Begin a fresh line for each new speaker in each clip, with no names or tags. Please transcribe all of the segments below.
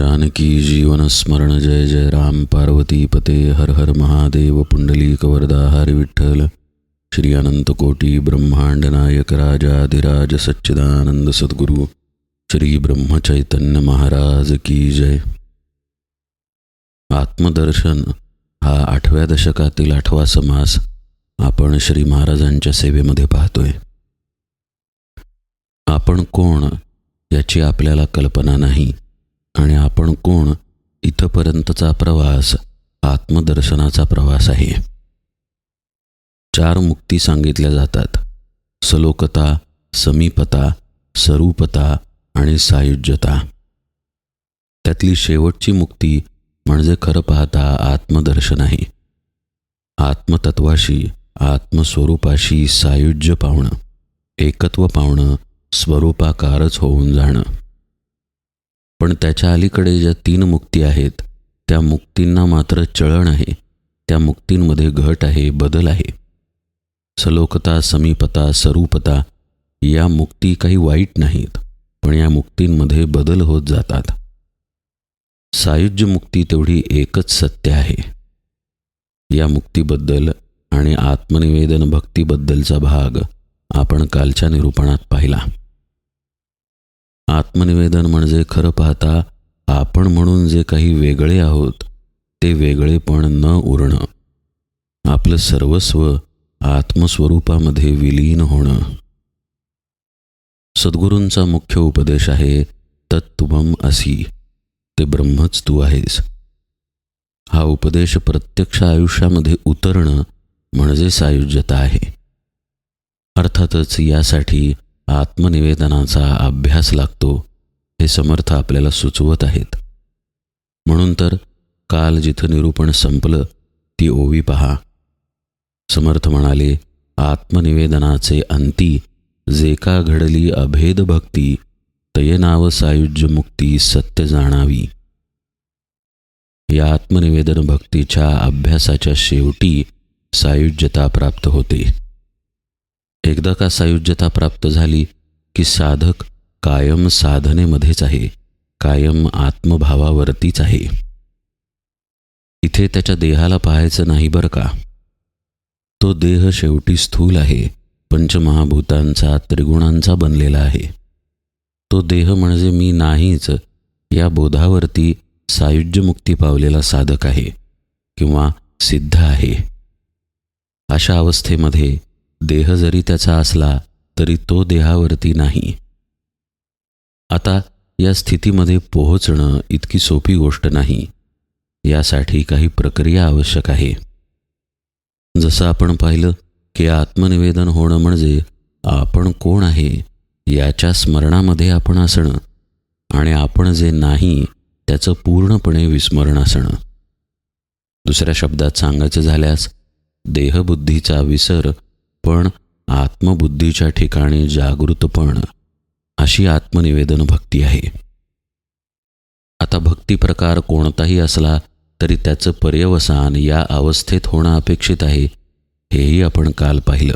जानकी जीवन स्मरण जय जय राम पार्वती पते हर हर महादेव पुंडलीक वरदा हरि विठ्ठल। श्री अनंत कोटी ब्रह्मांड नायक राजाधिराज सच्चिदानंद सद्गुरु। श्री ब्रह्मचैतन्य महाराज की जय। आत्मदर्शन हा आठव्या दशकातील आठवा समास आपण श्री महाराजांच्या सेवेमध्ये पाहतोय। आपण कोण याची आपल्याला कल्पना नाही। आणि आपण कोण? इथपर्यंतचा प्रवास आत्मदर्शनाचा प्रवास आहे. चार मुक्ती सांगितल्या जातात. सलोकता समीपता स्वरूपता आणि सायुज्यता. त्यातली शेवटची मुक्ती म्हणजे खरं पाहता आत्मदर्शन आहे आत्मतत्वाशी आत्मस्वरूपाशी सायुज्य पावणं एकत्व पावणं स्वरूपाकारच होऊन जाणं. पण त्याच्या अलीकडे ज्या तीन मुक्ती आहेत त्या मुक्तींना मात्र चळण आहे. त्या मुक्तींमध्ये घट आहे बदल आहे. सलोकता समीपता स्वरूपता या मुक्ती काही वाईट नाहीत पण या मुक्तींमध्ये बदल होत जातात. सायुज्य मुक्ती तेवढी एकच सत्य आहे. या मुक्तीबद्दल आणि आत्मनिवेदन भक्तीबद्दलचा भाग आपण कालच्या निरूपणात पाहिला. आत्मनिवेदन म्हणजे खरं पाहता आपण म्हणून जे काही वेगळे आहोत ते वेगळेपण न उरणं. आपलं सर्वस्व आत्मस्वरूपामध्ये विलीन होणं. सद्गुरूंचा मुख्य उपदेश आहे तत्त्वम असी. ते ब्रह्मच तू आहेस. हा उपदेश प्रत्यक्ष आयुष्यामध्ये उतरणं म्हणजे सायुज्यता आहे. अर्थातच यासाठी आत्मनिवेदनाचा अभ्यास लागतो हे समर्थ आपल्याला सुचवत आहेत. म्हणून तर काल जिथं निरूपण संपलं ती ओवी पहा. समर्थ म्हणाले आत्मनिवेदनाचे अंती जे का घडली अभेद भक्ती तये नाव सायुज्य मुक्ती सत्य जाणावी. या आत्मनिवेदन भक्तीच्या अभ्यासाच्या शेवटी सायुज्यता प्राप्त होते. एकदा का सायुज्यता प्राप्त झाली की साधक कायम साधनेमध्येच आहे कायम आत्मभावावरतीच आहे. इथे त्याच्या देहाला पाहायचं नाही बरं का? तो देह शेवटी स्थूल आहे पंचमहाभूतांचा त्रिगुणांचा बनलेला आहे. तो देह म्हणजे मी नाहीच या बोधावरती सायुज्यमुक्ती पावलेला साधक आहे किंवा सिद्ध आहे. अशा अवस्थेमध्ये देह जरी त्याचा असला तरी तो देहावरती नाही. आता या स्थितीमध्ये पोहोचणं इतकी सोपी गोष्ट नाही. यासाठी काही प्रक्रिया आवश्यक आहे. जसं आपण पाहिलं की आत्मनिवेदन होणं म्हणजे आपण कोण आहे याच्या स्मरणामध्ये आपण असणं आणि आपण जे नाही त्याचं पूर्णपणे विस्मरण असणं. दुसऱ्या शब्दात सांगायचं झाल्यास देहबुद्धीचा विसर पण आत्मबुद्धीच्या ठिकाणी जागृतपण अशी आत्मनिवेदन भक्ती आहे. आता भक्ती प्रकार कोणताही असला तरी त्याचं पर्यवसान या अवस्थेत होणं अपेक्षित आहे हेही आपण काल पाहिलं.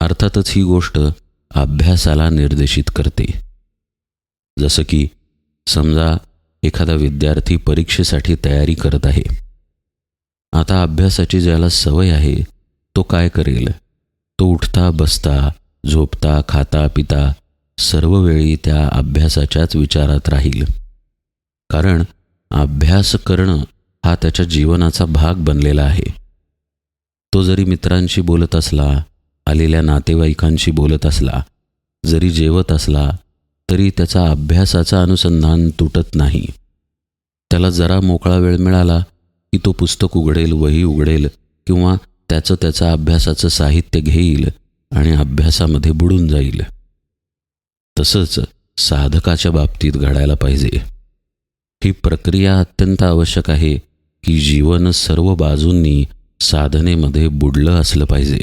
अर्थातच ही गोष्ट अभ्यासाला निर्देशित करते. जसं की समजा एखादा विद्यार्थी परीक्षेसाठी तयारी करत आहे. आता अभ्यासाची ज्याला सवय आहे तो काय करेल? तो उठता बसता झोपता खाता पिता सर्व वेळी त्या अभ्यासाच्याच विचारात राहील. कारण अभ्यास करणं हा त्याच्या जीवनाचा भाग बनलेला आहे. तो जरी मित्रांशी बोलत असला आलेल्या नातेवाईकांशी बोलत असला जरी जेवत असला तरी त्याचा अभ्यासाचा अनुसंधान तुटत नाही. त्याला जरा मोकळा वेळ मिळाला की तो पुस्तक उघडेल वही उघडेल किंवा त्याचं त्याचं अभ्यासाचं साहित्य घेईल आणि अभ्यासामध्ये बुडून जाईल. तसंच साधकाच्या बाबतीत घडायला पाहिजे. ही प्रक्रिया अत्यंत आवश्यक आहे की जीवन सर्व बाजूंनी साधनेमध्ये बुडलं असलं पाहिजे.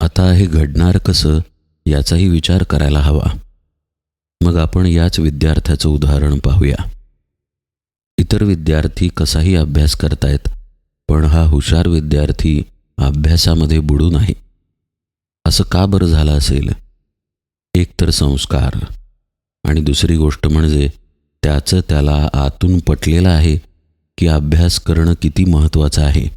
आता हे घडणार कसं याचाही विचार करायला हवा. मग आपण याच विद्यार्थ्याचं उदाहरण पाहूया. इतर विद्यार्थी कसाही अभ्यास करतायत पण हा हुशार विद्यार्थी अभ्यासामध्ये बुडून आहे असं का बरं झालं असेल? एक तर संस्कार. आणि दुसरी गोष्ट म्हणजे त्याचं त्याला आतून पटलेलं आहे की अभ्यास करणं किती महत्त्वाचं आहे.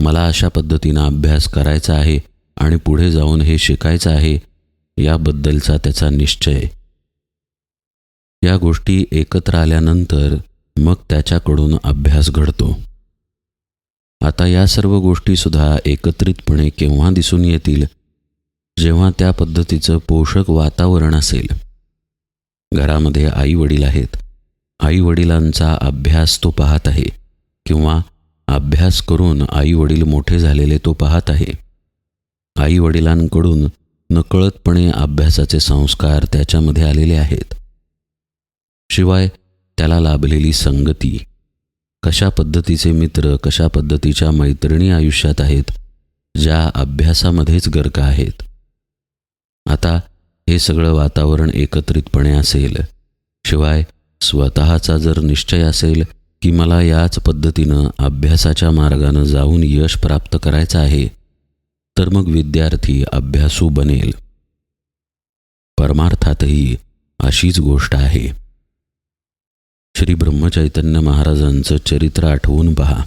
मला अशा पद्धतीनं अभ्यास करायचा आहे आणि पुढे जाऊन हे शिकायचं आहे याबद्दलचा त्याचा निश्चय. या गोष्टी एकत्र आल्यानंतर मग त्याच्याकडून अभ्यास घडतो. आता या सर्व गोष्टीसुद्धा एकत्रितपणे केव्हा दिसून येतील? जेव्हा त्या पद्धतीचं पोषक वातावरण असेल. घरामध्ये आई वडील आहेत. आई वडिलांचा अभ्यास तो पाहत आहे. किंवा अभ्यास करून आई वडील मोठे झालेले तो पाहत आहे. आई वडिलांकडून नकळतपणे अभ्यासाचे संस्कार त्याच्यामध्ये आलेले आहेत. शिवाय त्याला लाभलेली संगती कशा पद्धतीचे मित्र कशा पद्धतीच्या मैत्रिणी आयुष्यात आहेत ज्या अभ्यासामध्येच गर्क आहेत? आता हे सगळं वातावरण एकत्रितपणे असेल शिवाय स्वतःचा जर निश्चय असेल की मला याच पद्धतीनं अभ्यासाच्या मार्गानं जाऊन यश प्राप्त करायचं आहे तर मग विद्यार्थी अभ्यासू बनेल. परमार्थातही अशीच गोष्ट आहे. श्री ब्रह्मचैतन्य महाराजांचं चरित्र आठवून पहा.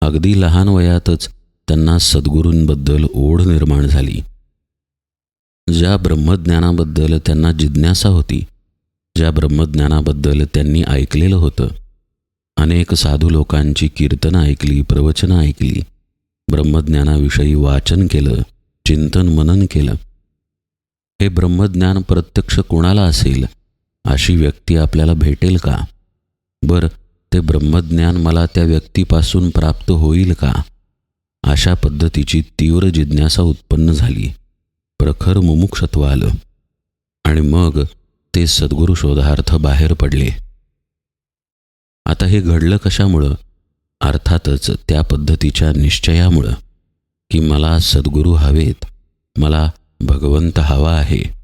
अगदी लहान वयातच त्यांना सद्गुरूंबद्दल ओढ निर्माण झाली. ज्या ब्रह्मज्ञानाबद्दल त्यांना जिज्ञासा होती ज्या ब्रह्मज्ञानाबद्दल त्यांनी ऐकलेलं होतं अनेक साधू लोकांची कीर्तनं ऐकली प्रवचनं ऐकली ब्रह्मज्ञानाविषयी वाचन केलं चिंतन मनन केलं. हे ब्रह्मज्ञान प्रत्यक्ष कोणाला असेल अशी व्यक्ती आपल्याला भेटेल का? बरं ते ब्रह्मज्ञान मला त्या व्यक्तीपासून प्राप्त होईल का? अशा पद्धतीची तीव्र जिज्ञासा उत्पन्न झाली. प्रखर मुमुक्षत्व आलं. आणि मग ते सद्गुरू शोधार्थ बाहेर पडले. आता हे घडलं कशामुळं? अर्थातच त्या पद्धतीच्या निश्चयामुळं. की मला सद्गुरू हवेत. मला भगवंत हवा आहे.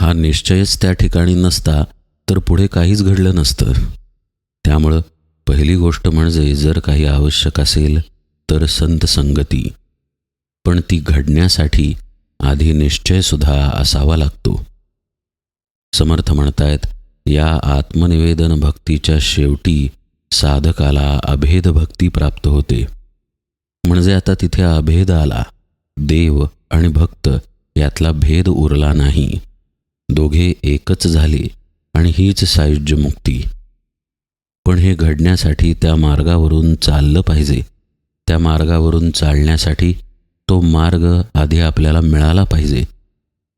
हा निश्चयच त्या ठिकाणी नसता तर पुढे काहीच घडलं नसतं. त्यामुळं पहिली गोष्ट म्हणजे जर काही आवश्यक असेल तर संत संगती. पण ती घडण्यासाठी आधी निश्चयसुद्धा असावा लागतो. समर्थ म्हणतायत या आत्मनिवेदन भक्तीच्या शेवटी साधकाला अभेद भक्ती प्राप्त होते. म्हणजे आता तिथे अभेद आला. देव आणि भक्त यातला भेद उरला नाही. दोघे एकच झाले आणि हीच सायुज्य मुक्ती पण हे घडण्यासाठी त्या मार्गावरून चाललं पाहिजे. त्या मार्गावरून चालण्यासाठी तो मार्ग आधी आपल्याला मिळाला पाहिजे.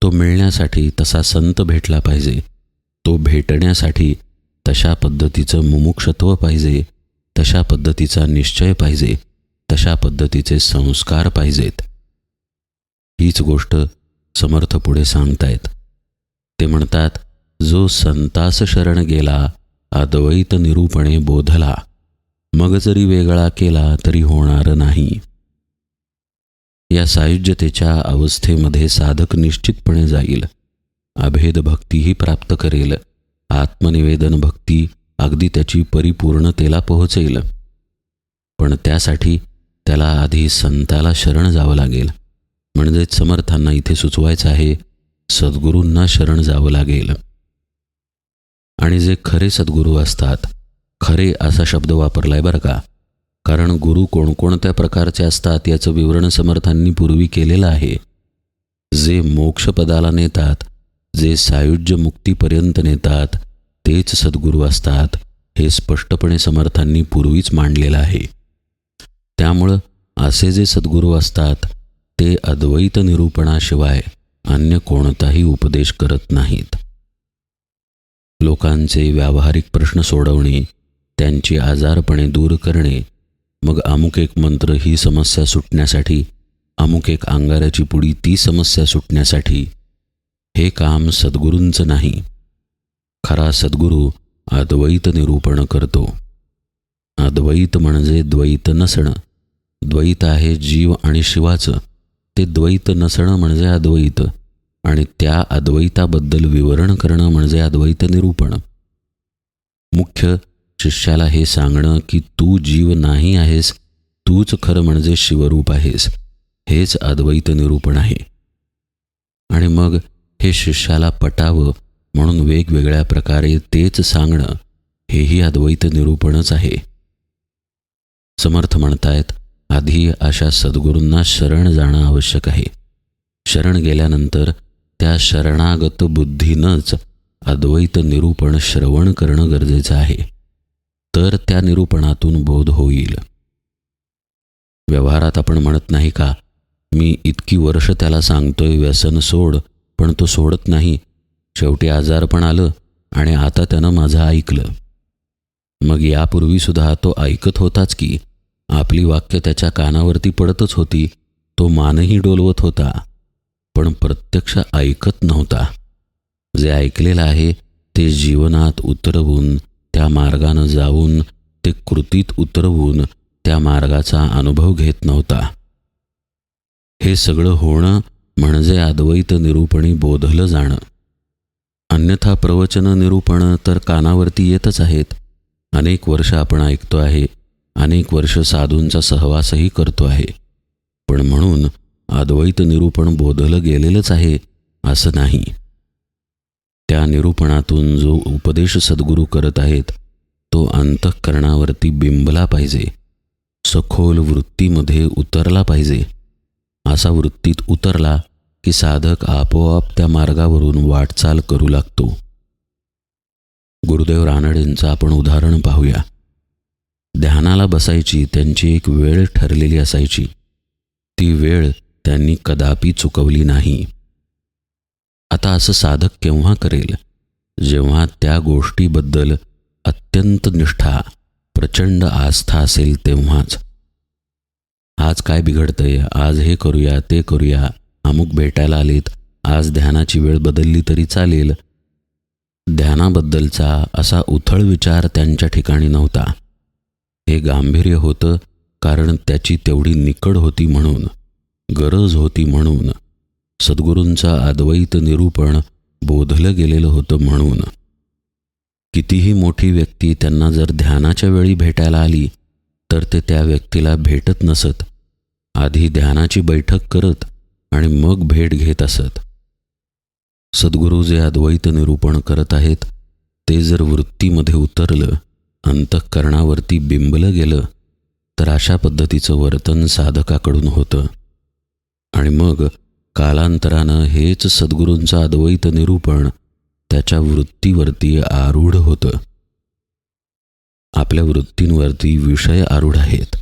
तो मिळण्यासाठी तसा संत भेटला पाहिजे. तो भेटण्यासाठी तशा पद्धतीचं मुमुक्षत्व पाहिजे. तशा पद्धतीचा निश्चय पाहिजे. तशा पद्धतीचे संस्कार पाहिजेत. हीच गोष्ट समर्थ पुढे सांगतायत. ते म्हणतात जो संतास शरण गेला अद्वैत निरूपणे बोधला. मग जरी वेगळा केला तरी होणार नाही. या सायुज्यतेच्या अवस्थेमध्ये साधक निश्चितपणे जाईल. अभेद भक्तीही प्राप्त करेल. आत्मनिवेदन भक्ती अगदी त्याची परिपूर्णतेला पोहोचेल. पण त्यासाठी त्याला आधी संताला शरण जावं लागेल. म्हणजेच समर्थांना इथे सुचवायचं आहे सद्गुरूंना शरण जावं लागेल. आणि जे खरे सद्गुरू असतात खरे असा शब्द वापरलाय बरं का? कारण गुरु कोणकोणत्या प्रकारचे असतात याचं विवरण समर्थांनी पूर्वी केलेलं आहे. जे मोक्षपदाला नेतात जे सायुज्य मुक्तीपर्यंत नेतात तेच सद्गुरू असतात हे स्पष्टपणे समर्थांनी पूर्वीच मांडलेलं आहे. त्यामुळं असे जे सद्गुरू असतात ते अद्वैत निरूपणाशिवाय अन्य कोणताही उपदेश करत नाहीत. लोकांचे व्यावहारिक प्रश्न सोडवणे त्यांची आजारपणे दूर करणे मग अमुक एक मंत्र ही समस्या सुटण्यासाठी अमुक एक अंगाराची पुडी ती समस्या सुटण्यासाठी हे काम सद्गुरूंचं नाही. खरा सद्गुरू अद्वैत निरूपण करतो. अद्वैत म्हणजे द्वैत नसणं. द्वैत आहे जीव आणि शिवाचं. ते द्वैत नसणं म्हणजे अद्वैत आणि त्या अद्वैताबद्दल विवरण करणं म्हणजे अद्वैत निरूपण. मुख्य शिष्याला हे सांगणं की तू जीव नाही आहेस तूच खरं म्हणजे शिवरूप आहेस. हेच अद्वैत निरूपण आहे. आणि मग हे शिष्याला पटावं म्हणून वेगवेगळ्या प्रकारे तेच सांगणं हेही अद्वैत निरूपणच आहे. समर्थ म्हणतायत आधी अशा सद्गुरूंना शरण जाणं आवश्यक आहे. शरण गेल्यानंतर त्या शरणागत बुद्धीनंच अद्वैत निरूपण श्रवण करणं गरजेचं आहे. तर त्या निरूपणातून बोध होईल. व्यवहारात आपण म्हणत नाही का मी इतकी वर्ष त्याला सांगतोय व्यसन सोड पण तो सोडत नाही. शेवटी आजारपण आलं आणि आता त्यानं माझं ऐकलं. मग यापूर्वीसुद्धा तो ऐकत होताच की आपली वाक्य त्याच्या कानावरती पडतच होती. तो मानही डोलवत होता पण प्रत्यक्ष ऐकत नव्हता. जे ऐकलेलं आहे ते जीवनात उतरवून त्या मार्गानं जाऊन ते कृतीत उतरवून त्या मार्गाचा अनुभव घेत नव्हता. हे सगळं होणं म्हणजे अद्वैत निरूपणी बोधलं जाणं. अन्यथा प्रवचन निरूपण तर कानावरती येतच आहेत. अनेक वर्ष आपण ऐकतो आहे अनेक वर्ष साधूंचा सहवासही करतो आहे. पण म्हणून अद्वैत निरूपण बोधलं गेलेलंच आहे असं नाही. त्या निरूपणातून जो उपदेश सद्गुरू करत आहेत तो अंतःकरणावरती बिंबला पाहिजे. सखोल वृत्तीमध्ये उतरला पाहिजे. असा वृत्तीत उतरला की साधक आपोआप त्या मार्गावरून वाटचाल करू लागतो. गुरुदेव रानडेंचं आपण उदाहरण पाहूया. ध्यानाला बसायची त्यांची एक वेळ ठरलेली असायची. ती वेळ त्यांनी कदापि चुकवली नाही. आता असं साधक केव्हा करेल? जेव्हा त्या गोष्टीबद्दल अत्यंत निष्ठा प्रचंड आस्था असेल तेव्हाच. आज काय बिघडतंय? आज हे करूया ते करूया. अमुक भेटायला आलेत. आज ध्यानाची वेळ बदलली तरी चालेल. ध्यानाबद्दलचा असा उथळ विचार त्यांच्या ठिकाणी नव्हता. हे गांभीर्य होतं कारण त्याची तेवढी निकड होती म्हणून गरज होती म्हणून सद्गुरूंचा अद्वैत निरूपण बोधलं गेलेलं होतं म्हणून. कितीही मोठी व्यक्ती त्यांना जर ध्यानाच्या वेळी भेटायला आली तर ते त्या व्यक्तीला भेटत नसत. आधी ध्यानाची बैठक करत आणि मग भेट घेत असत. सद्गुरू जे अद्वैत निरूपण करत आहेत ते जर वृत्तीमध्ये उतरलं अंतःकरणावरती बिंबलं गेलं तर अशा पद्धतीचं वर्तन साधकाकडून होतं. आणि मग कालांतरानं हेच सद्गुरूंचं अद्वैत निरूपण त्याच्या वृत्तीवरती आरूढ होतं. आपल्या वृत्तींवरती विषय आरूढ आहेत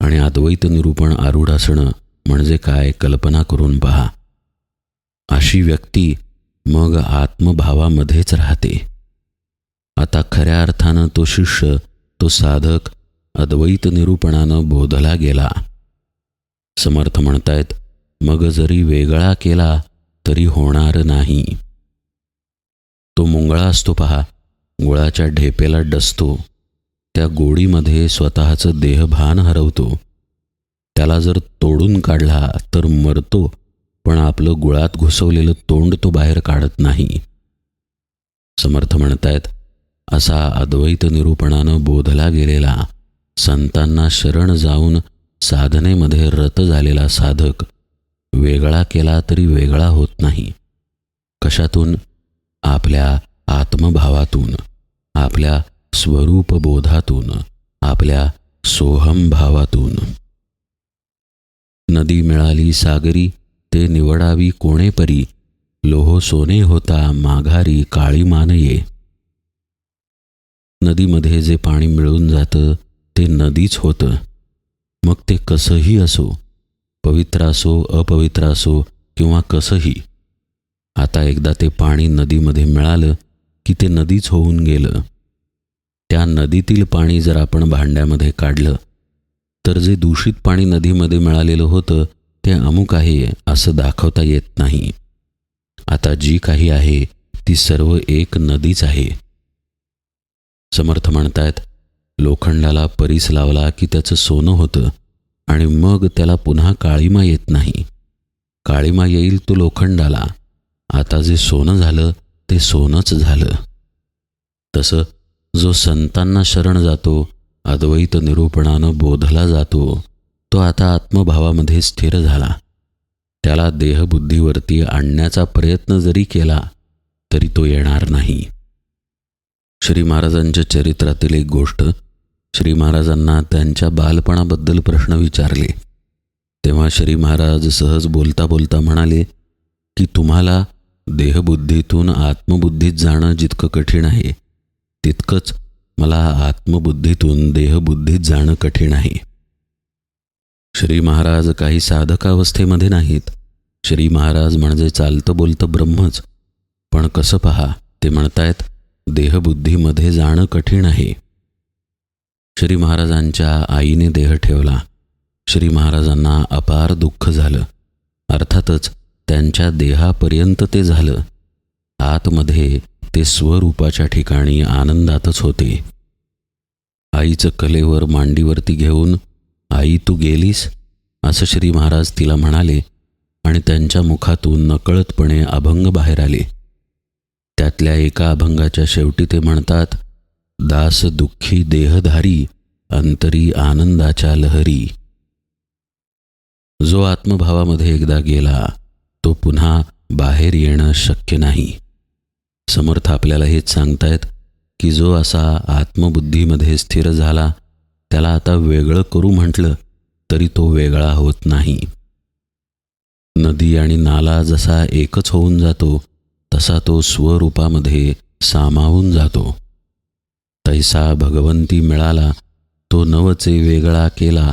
आणि अद्वैत निरूपण आरूढ असणं म्हणजे काय कल्पना करून पहा. अशी व्यक्ती मग आत्मभावामध्येच राहते. आता खऱ्या अर्थानं तो शिष्य तो साधक अद्वैत निरूपणानं बोधला गेला. समर्थ म्हणतायत मग जरी वेगळा केला तरी होणार नाही. तो मुंगळा असतो पहा गुळाच्या ढेपेला डसतो. त्या गोडीमध्ये स्वतःचं देहभान हरवतो. त्याला जर तोडून काढला तर मरतो पण आपलं गुळात घुसवलेलं तोंड तो बाहेर काढत नाही. समर्थ म्हणतायत असा अद्वैत निरूपणानं बोधला गेलेला संतांना शरण जाऊन साधनेमध्ये रत झालेला साधक वेगळा केला तरी वेगळा होत नाही. कशातून? आपल्या आत्मभावातून आपल्या स्वरूपबोधातून आपल्या सोहम भावातून नदी मिळाली सागरी ते निवडावी कोणेपरी लोहो लोह सोने होता माघारी काळी मानये. नदीमध्ये जे पाणी मिळून जातं ते नदीच होतं. मग ते कसंही असो पवित्र असो अपवित्र असो किंवा कसंही आता एकदा ते पाणी नदीमध्ये मिळालं की ते नदीच होऊन गेलं. त्या नदीतील पाणी जर आपण भांड्यामध्ये काढलं तर जे दूषित पाणी नदीमध्ये मिळालेलं होतं ते अमुक आहे असं दाखवता येत नाही. आता जी काही आहे ती सर्व एक नदीच आहे. समर्थ म्हणतायत. लोखंडाला परीस लावला की त्याचं सोनं होतं आणि मग त्याला पुन्हा काळीमा येत नाही. काळीमा येईल तो लोखंडाला. आता जे सोनं झालं ते सोनंच झालं. तसं जो संतांना शरण जातो अद्वैत निरूपणानं बोधला जातो तो आता आत्मभावामध्ये स्थिर झाला. त्याला देहबुद्धीवरती आणण्याचा प्रयत्न जरी केला तरी तो येणार नाही. श्री महाराजांच्या चरित्रातील एक गोष्ट श्री महाराजांना त्यांच्या बालपणाबद्दल प्रश्न विचारले. तेव्हा श्री महाराज सहज बोलता बोलता म्हणाले की तुम्हाला देहबुद्धीतून आत्मबुद्धीत जाणं जितकं कठीण आहे तितकंच मला आत्मबुद्धीतून देहबुद्धीत जाणं कठीण आहे. श्री महाराज काही साधकावस्थेमध्ये नाहीत. श्री महाराज म्हणजे चालतं बोलतं ब्रह्मच. पण कसं पहा ते म्हणतायत देहबुद्धीमध्ये जाणं कठीण आहे. श्री महाराजांच्या आईने देह ठेवला. श्री महाराजांना अपार दुःख झालं. अर्थातच त्यांच्या देहापर्यंत ते झालं. आतमध्ये ते स्वरूपाच्या ठिकाणी आनंदातच होते. आईचं कलेवर मांडीवरती घेऊन आई तू गेलीस? असं श्री महाराज तिला म्हणाले आणि त्यांच्या मुखातून नकळतपणे अभंग बाहेर आले. त्यातल्या एका अभंगाच्या शेवटी ते म्हणतात दास दुःखी देहधारी अंतरी आनंदाच्या लहरी. जो आत्मभावामध्ये एकदा गेला तो पुन्हा बाहेर येणं शक्य नाही. समर्थ आपल्याला हेच सांगतायत की जो असा आत्मबुद्धीमध्ये स्थिर झाला त्याला आता वेगळं करू म्हटलं तरी तो वेगळा होत नाही. नदी आणि नाला जसा एकच होऊन जातो तसा तो स्वरूपामध्ये सामावून जातो. तैसा भगवंती मिळाला तो नवचे वेगळा केला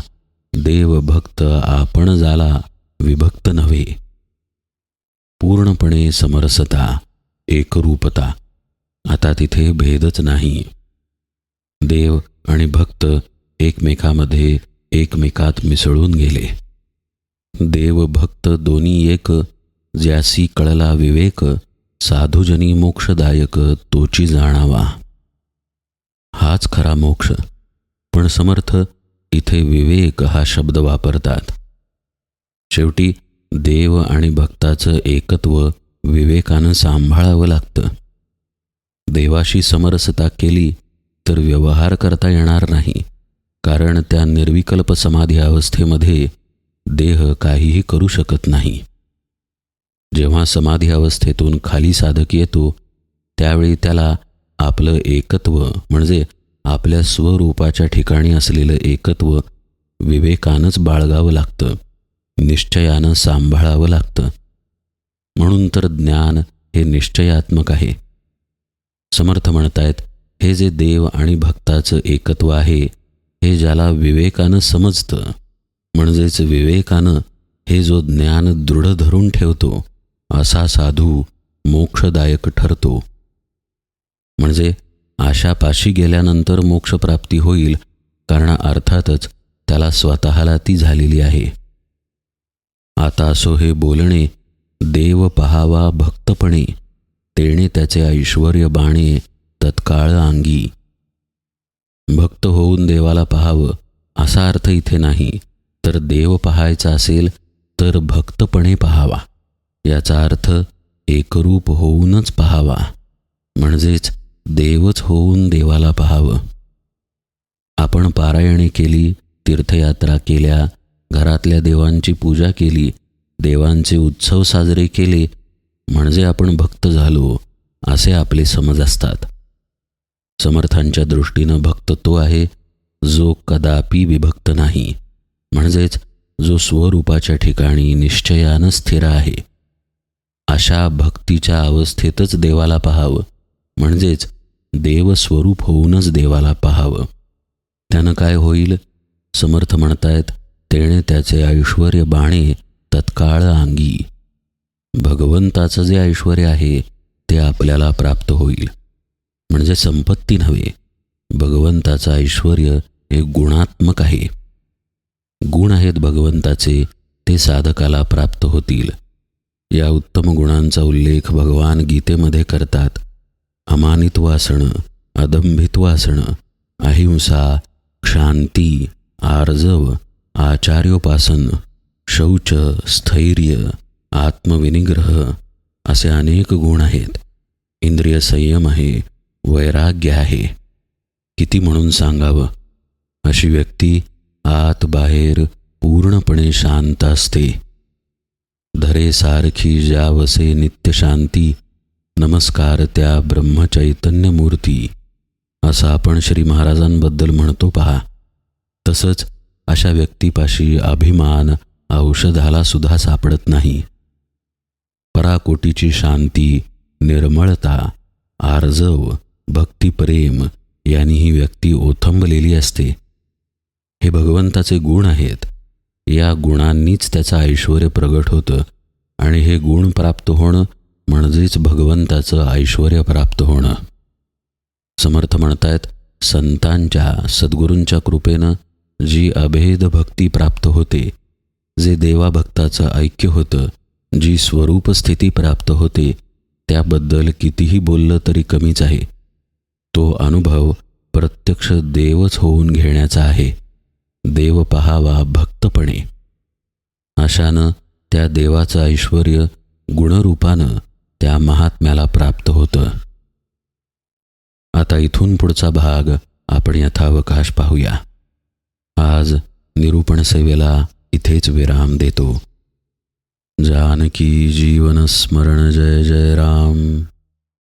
देवभक्त आपण झाला विभक्त नव्हे. पूर्णपणे समरसता एकरूपता आता तिथे भेदच नाही. देव आणि भक्त एकमेकामध्ये एकमेकात मिसळून गेले. देव भक्त दोन्ही एक ज्यासी कळला विवेक साधुजनी मोक्षदायक तोची जाणावा. हाच खरा मोक्ष. पण समर्थ इथे विवेक हा शब्द वापरतात. शेवटी देव आणि भक्ताचं एकत्व विवेकानं सांभाळावं लागतं. देवाशी समरसता केली तर व्यवहार करता येणार नाही कारण त्या निर्विकल्प समाधी अवस्थेमध्ये देह काहीही करू शकत नाही. जेव्हा समाधी अवस्थेतून खाली साधक येतो त्यावेळी त्याला आपलं एकत्व म्हणजे आपल्या स्वरूपाच्या ठिकाणी असलेलं एकत्व विवेकानंच बाळगावं लागतं निश्चयानं सांभाळावं लागतं. म्हणून तर ज्ञान हे निश्चयात्मक आहे. समर्थ म्हणतायत हे जे देव आणि भक्ताचं एकत्व आहे हे ज्याला विवेकानं समजतं म्हणजेच विवेकानं हे जो ज्ञान दृढ धरून ठेवतो असा साधू मोक्षदायक ठरतो. म्हणजे आशापाशी गेल्यानंतर मोक्षप्राप्ती होईल कारण अर्थातच त्याला स्वतःला ती झालेली आहे. आता असो हे बोलणे देव पहावा भक्तपणे तेणे त्याचे ऐश्वर बाणे तत्काळ अंगी भक्त होऊन देवाला पहावं असा अर्थ इथे नाही. तर देव पाहायचा असेल तर भक्तपणे पहावा. याचा अर्थ एकरूप होऊनच पहावा. म्हणजेच देवच होऊन देवाला पहावं. आपण पारायणे केली तीर्थयात्रा केल्या घरातल्या देवांची पूजा केली देवांचे उत्सव साजरे केले म्हणजे आपण भक्त झालो असे आपले समज असतात. समर्थांच्या दृष्टीनं भक्त तो आहे जो कदापि विभक्त नाही. म्हणजेच जो स्वरूपाच्या ठिकाणी निश्चयानं स्थिर आहे. अशा भक्तीच्या अवस्थेतच देवाला पाहावं. म्हणजेच देवस्वरूप होऊनच देवाला पाहावं. त्यानं काय होईल? समर्थ म्हणतायत तेणे त्याचे ऐश्वर बाणे तत्काळ अंगी भगवंताचं जे ऐश्वर आहे ते आपल्याला प्राप्त होईल. म्हणजे संपत्ती नव्हे. भगवंताचं ऐश्वर हे गुणात्मक आहे. गुण आहेत भगवंताचे ते साधकाला प्राप्त होतील. या उत्तम गुणांचा उल्लेख भगवान गीतेमध्ये करतात. अमानित्व असणं अदंभित्व असणं अहिंसा शांती आर्जव आचार्योपासन शौच स्थैर्य आत्मविनिग्रह असे अनेक गुण आहेत. इंद्रिय संयम आहे वैराग्य आहे. किती म्हणून सांगावं? अशी व्यक्ती आत बाहेर पूर्णपणे शांत असते. धरे सारखी जावसे नित्यशांती नमस्कार त्या ब्रह्मचैतन्य मूर्ती असं आपण श्री महाराजांबद्दल म्हणतो पहा. तसंच अशा व्यक्तीपाशी अभिमान औषधाला सुद्धा सापडत नाही. पराकोटीची शांती निर्मळता आर्जव भक्तिप्रेम यांनी ही व्यक्ती ओथंबलेली असते. हे भगवंताचे गुण आहेत. या गुणांनीच त्याचं ऐश्वर प्रगट होतं. आणि हे गुण प्राप्त होणं म्हणजेच भगवंताचं ऐश्वर प्राप्त होणं. समर्थ म्हणतायत संतांच्या सद्गुरूंच्या कृपेनं जी अभेद भक्ती प्राप्त होते जे देवाभक्ताचं ऐक्य होतं जी स्वरूप स्थिती प्राप्त होते त्याबद्दल कितीही बोललं तरी कमीच आहे. तो अनुभव प्रत्यक्ष देवच होऊन घेण्याचा आहे. देव पहावा भक्तपणे. अशानं त्या देवाचं ऐश्वर गुणरूपानं त्या महात्म्याला प्राप्त होतं. आता इथून पुढचा भाग आपण यथावकाश पाहूया. आज निरूपण सेवेला इथेच विराम देतो. जानकी जीवन स्मरण जय जय राम.